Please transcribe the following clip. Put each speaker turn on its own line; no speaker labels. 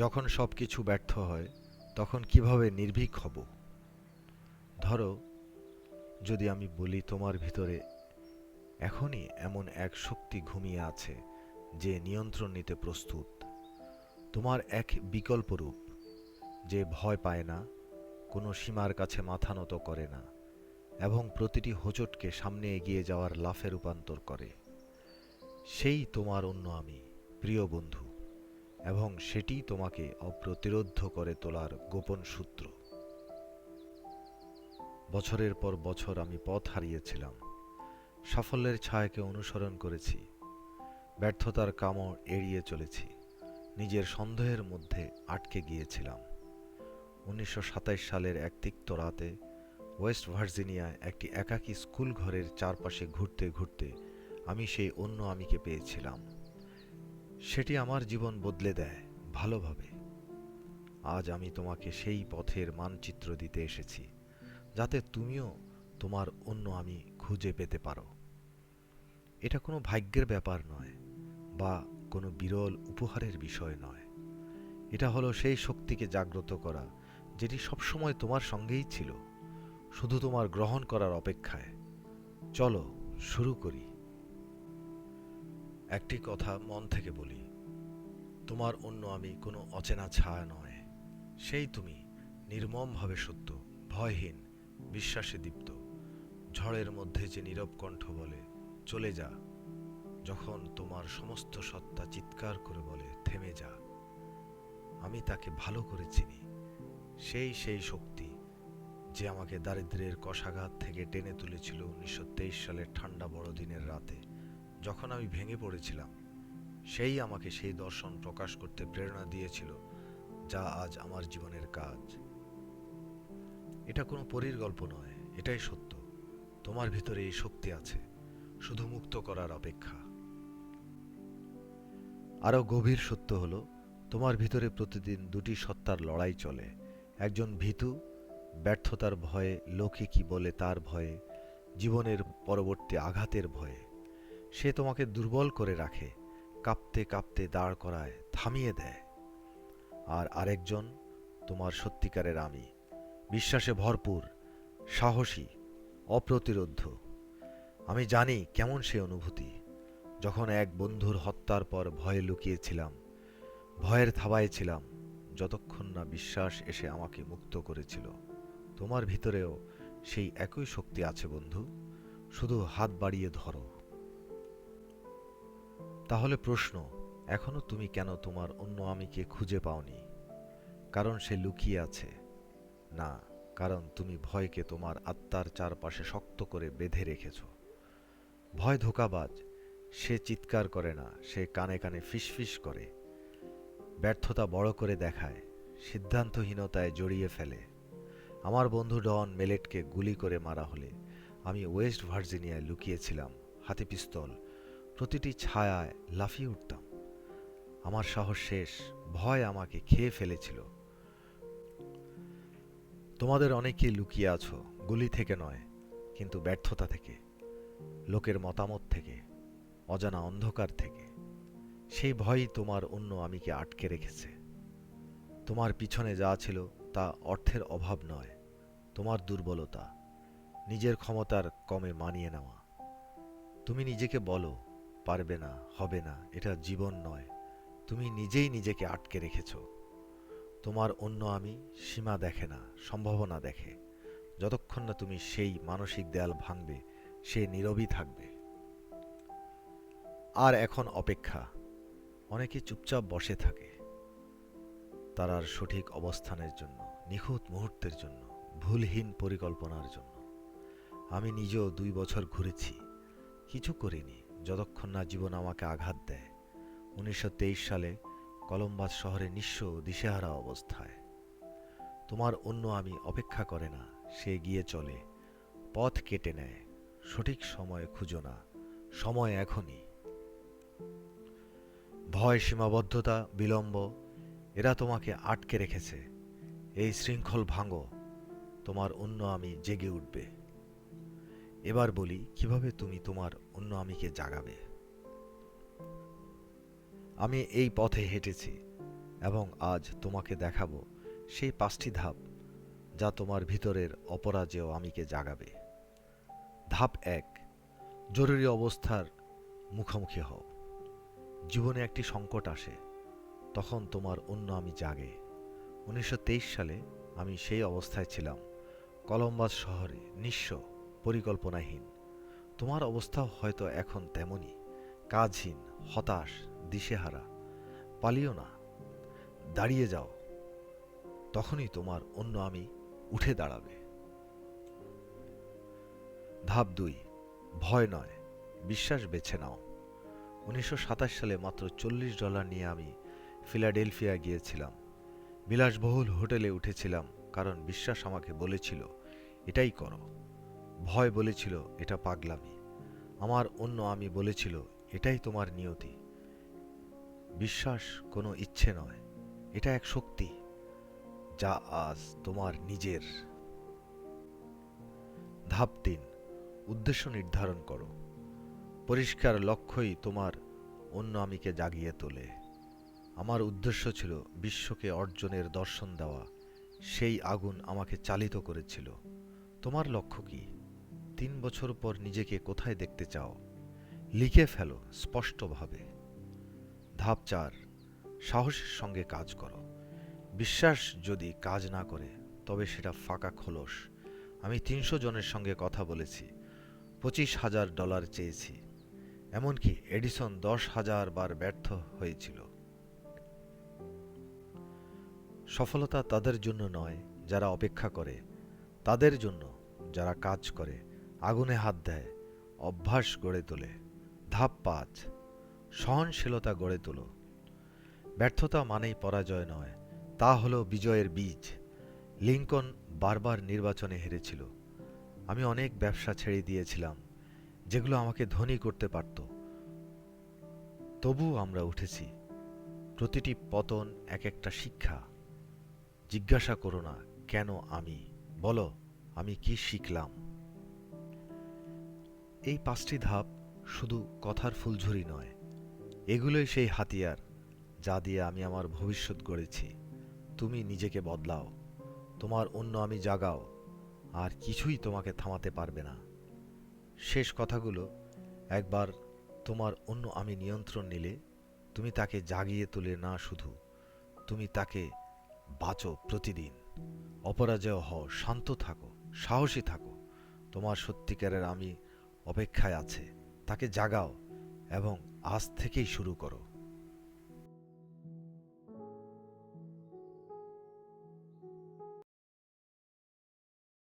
যখন সব কিছু ব্যর্থ হয়, তখন কীভাবে নির্ভীক হব? ধরো, যদি আমি বলি তোমার ভিতরে এখনই এমন এক শক্তি ঘুমিয়ে আছে যে নিয়ন্ত্রণ নিতে প্রস্তুত। তোমার এক বিকল্প রূপ যে ভয় পায় না, কোনো সীমার কাছে মাথা নত করে না এবং প্রতিটি হোঁচটকে সামনে এগিয়ে যাওয়ার লাফে রূপান্তর করে। সেই তোমার অন্য আমি, প্রিয় বন্ধু। এবং সেটি তোমাকে অপ্রতিরোধ করে তোলার গোপন সূত্র। বছরের পর বছর আমি পথ হারিয়েছিলাম, সাফল্যের ছায়াকে অনুসরণ করেছি, ব্যর্থতার কামড় এড়িয়ে চলেছি, নিজের সন্দেহের মধ্যে আটকে গিয়েছিলাম। উনিশশো সালের এক তিক্ত রাতে ওয়েস্ট ভার্জিনিয়ায় একটি একাকী স্কুল ঘরের চারপাশে ঘুরতে ঘুরতে আমি সেই অন্য আমিকে পেয়েছিলাম। সেটি আমার জীবন বদলে দেয় ভালোভাবে। আজ আমি তোমাকে সেই পথের মানচিত্র দিতে এসেছি, যাতে তুমিও তোমার অন্য আমি খুঁজে পেতে পারো। এটা কোনো ভাগ্যের ব্যাপার নয় বা কোনো বিরল উপহারের বিষয় নয়। এটা হলো সেই শক্তিকে জাগ্রত করা, যেটি সবসময় তোমার সঙ্গেই ছিল, শুধু তোমার গ্রহণ করার অপেক্ষায়। চলো, শুরু করি। একটি কথা মন থেকে বলি। তোমার অন্য আমি কোনো অচেনা ছায়া নয়। সেই তুমি নির্মমভাবে সত্য, ভয়হীন, বিশ্বাসে দীপ্ত। ঝড়ের মধ্যে যে নীরব কণ্ঠ বলে, চলে যা। যখন তোমার সমস্ত সত্তা চিৎকার করে বলে, থেমে যা। আমি তাকে ভালো করে চিনি। সেই সেই শক্তি যে আমাকে দারিদ্র্যের কষাঘাত থেকে টেনে তুলেছিল উনিশশো তেইশ সালের ঠান্ডা বড়দিনের রাতে। যখন আমি ভেঙে পড়েছিলাম, সেই আমাকে সেই দর্শন প্রকাশ করতে প্রেরণা দিয়েছিল, যা আজ আমার জীবনের কাজ। এটা কোনো পরীর গল্প নয়, এটাই সত্য। তোমার ভিতরে এই শক্তি আছে, শুধু মুক্ত করার অপেক্ষা। আরও গভীর সত্য হলো, তোমার ভিতরে প্রতিদিন দুটি সত্তার লড়াই চলে। একজন ভীতু, ব্যর্থতার ভয়ে, লোকে কি বলে তার ভয়ে, জীবনের পরবর্তী আঘাতের ভয়ে। সে তোমাকে দুর্বল করে রাখে, কাঁপতে কাঁপতে দাঁড় করায়, থামিয়ে দেয়। আর আরেকজন তোমার সত্যিকারের আমি, বিশ্বাসে ভরপুর, সাহসী, অপ্রতিরোধ্য। আমি জানি কেমন সে অনুভূতি, যখন এক বন্ধুর হত্যার পর ভয়ে লুকিয়েছিলাম, ভয়ের থাবায় ছিলাম, যতক্ষণ না বিশ্বাস এসে আমাকে মুক্ত করেছিল। তোমার ভিতরেও সেই একই শক্তি আছে বন্ধু, শুধু হাত বাড়িয়ে ধরো। তাহলে প্রশ্ন, এখনও তুমি কেন তোমার অন্য আমিকে খুঁজে পাওনি? কারণ সে লুকিয়ে আছে। না, কারণ তুমি ভয়কে তোমার আত্মার চারপাশে শক্ত করে বেঁধে রেখেছ। ভয় ধোকাবাজ, সে চিৎকার করে না, সে কানে কানে ফিসফিস করে। ব্যর্থতা বড় করে দেখায়, সিদ্ধান্তহীনতায় জড়িয়ে ফেলে। আমার বন্ধু ডন মেলেটকে গুলি করে মারা হলে, আমি ওয়েস্ট ভার্জিনিয়ায় লুকিয়েছিলাম হাতে পিস্তল প্রতিটি ছায়ায় লাফিয়ে উঠতাম। আমার সাহস শেষ, ভয় আমাকে খেয়ে ফেলেছিল। তোমাদের অনেকেই লুকিয়ে আছো, গুলি থেকে নয়, কিন্তু ব্যর্থতা থেকে, লোকের মতামত থেকে, অজানা অন্ধকার থেকে। সেই ভয়ই তোমার অন্য আমিকে আটকে রেখেছে। তোমার পিছনে যা ছিল তা অর্থের অভাব নয়, তোমার দুর্বলতা, নিজের ক্ষমতার কমে মানিয়ে নেওয়া। তুমি নিজেকে বলো পারবে না, হবে না, এটা জীবন নয়। তুমি নিজেই নিজেকে আটকে রেখেছ। তোমার অন্য আমি সীমা দেখে না, সম্ভাবনা দেখে। যতক্ষণ না তুমি সেই মানসিক দেয়াল ভাঙবে, সে নীরবই থাকবে। আর এখন অপেক্ষা। অনেকে চুপচাপ বসে থাকে। তারার সঠিক অবস্থানের জন্য, নিখুঁত মুহূর্তের জন্য, ভুলহীন পরিকল্পনার জন্য। আমি নিজেও দুই বছর ঘুরেছি। কিছু করিনি। যতক্ষণ না জীবন আমাকে আঘাত দেয়। উনিশশো তেইশ সালে কলম্বাস শহরে নিঃস্ব দিশেহারা অবস্থায়। তোমার অন্য আমি অপেক্ষা করে না, সে গিয়ে চলে, পথ কেটে নেয়, সঠিক সময় খুঁজো না, সময় এখনই। ভয়, সীমাবদ্ধতা, বিলম্ব, এরা তোমাকে আটকে রেখেছে। এই শৃঙ্খল ভাঙো, তোমার অন্য আমি জেগে উঠবে। এবার বলি, কীভাবে তুমি তোমার অন্য আমিকে জাগাবে? আমি এই পথে হেঁটেছি এবং আজ তোমাকে দেখাবো সেই পাঁচটি ধাপ যা তোমার ভিতরের অপরাজেয় আমিকে জাগাবে। ধাপ এক, জরুরি অবস্থার মুখোমুখি হও। জীবনে একটি সংকট আসে, তখন তোমার অন্য আমি জাগে। উনিশশো তেইশ সালে আমি সেই অবস্থায় ছিলাম, কলম্বাস শহরে, নিঃস্ব। পরিকল্পনাহীন। তোমার অবস্থা হয়তো এখন তেমনই। কাজহীন, হতাশ, দিশেহারা। পালিও না। দাঁড়িয়ে যাও। তখনই তোমার অন্য আমি উঠে দাঁড়াবে। ধাপ দুই, ভয় নয়, বিশ্বাস বেছে নাও। উনিশশো সাতাশ সালে মাত্র চল্লিশ ডলার নিয়ে আমি ফিলাডেলফিয়া গিয়েছিলাম। বিলাসবহুল হোটেলে উঠেছিলাম কারণ বিশ্বাস আমাকে বলেছিল, এটাই করো। ভয় বলেছিল, এটা পাগলামি। আমার অন্য আমি বলেছিল, এটাই তোমার নিয়তি। বিশ্বাস কোনো ইচ্ছে নয়। এটা এক শক্তি, যা আজ তোমার নিজের। ধাপ তিন, উদ্দেশ্য নির্ধারণ করো। পরিষ্কার লক্ষ্যই তোমার অন্য আমিকে জাগিয়ে তোলে। আমার উদ্দেশ্য ছিল বিশ্বকে অর্জনের দর্শন দেওয়া। সেই আগুন আমাকে চালিত করেছিল। তোমার লক্ষ্য কি? তিন বছর পর নিজেকে কোথায় দেখতে চাও? লিখে ফেলো স্পষ্টভাবে। ধাপ চার, সাহসের সঙ্গে কাজ করো। বিশ্বাস যদি কাজ না করে, তবে সেটা ফাঁকা খোলস। আমি তিনশো জনের সঙ্গে কথা বলেছি, পঁচিশ হাজার ডলার চেয়েছি। এমনকি এডিসন দশ হাজার বার ব্যর্থ হয়েছিল। সফলতা তাদের জন্য নয়, যারা অপেক্ষা করে। তাদের জন্য যারা কাজ করে। আগুনে হাত দেয়, অভ্যাস গড়ে তোলে, ধাপ পাঁচ, সহনশীলতা গড়ে তোলো। ব্যর্থতা মানেই পরাজয় নয়, তা হলো বিজয়ের বীজ। লিঙ্কন বারবার নির্বাচনে হেরেছিল। আমি অনেক ব্যবসা ছেড়ে দিয়েছিলাম, যেগুলো আমাকে ধনী করতে পারত। তবু আমরা উঠেছি। প্রতিটি পতন এক একটা শিক্ষা। জিজ্ঞাসা করো না, কেন আমি? বলো, আমি কি শিখলাম? এই পাঁচটি ধাপ শুধু কথার ফুলঝুরি নয়। এগুলোই সেই হাতিয়ার যা দিয়ে আমি আমার ভবিষ্যৎ গড়েছি। তুমি নিজেকে বদলাও। তোমার অন্য আমি জাগাও। আর কিছুই তোমাকে থামাতে পারবে না। শেষ কথাগুলো একবার তোমার অন্য আমি নিয়ন্ত্রণ নিলে তুমি তাকে জাগিয়ে তোলে না শুধু, তুমি তাকে বাঁচো প্রতিদিন। অপরাজয় হও, শান্ত থাকো, সাহসী থাকো। তোমার সত্যিকারের আমি অপেক্ষায় আছে। তাকে জাগাও এবং আজ থেকেই শুরু করো।